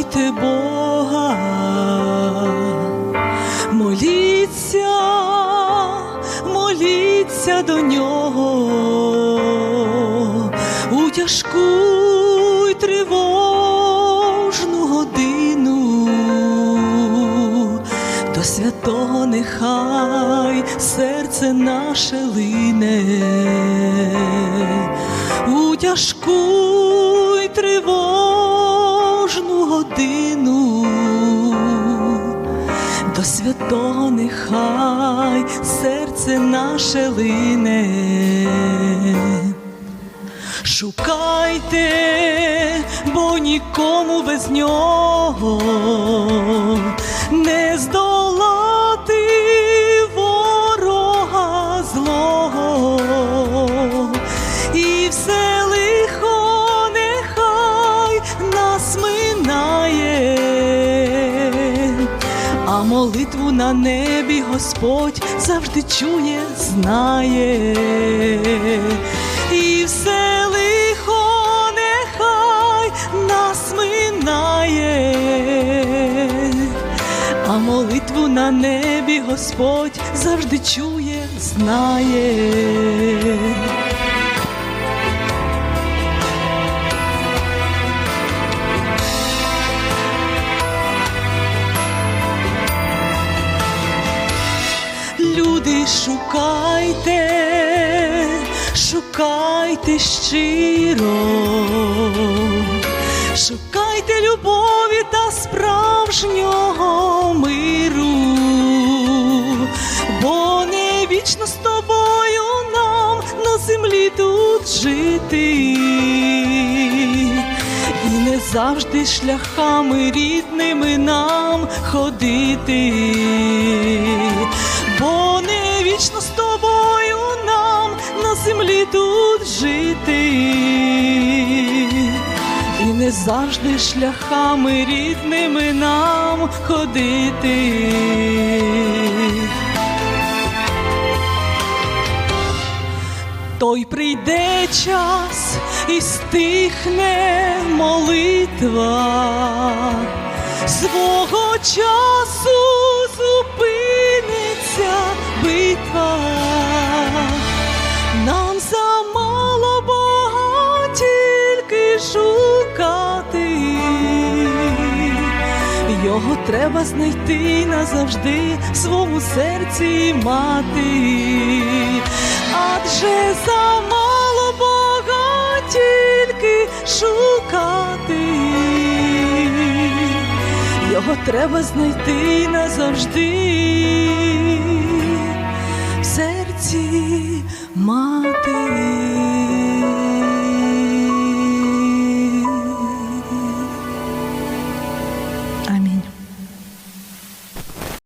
шукайте Бога, моліться, моліться до нього. У тяжку й тривожну годину, до святого нехай серце наше лине. У тяжку святого нехай серце наше лине. Шукайте, бо нікому без нього не здолати ворога злого, і все а молитву на небі Господь завжди чує, знає. І все лихо нехай нас минає, а молитву на небі Господь завжди чує, знає. Шукайте, шукайте щиро, шукайте любові та справжнього миру, бо не вічно з тобою нам на землі тут жити, завжди шляхами рідними нам ходити, тут жити, і не завжди шляхами рідними нам ходити. Той прийде час і стихне молитва, свого часу Його треба знайти назавжди в своєму серці мати, адже замало Бога тільки шукати, його треба знайти назавжди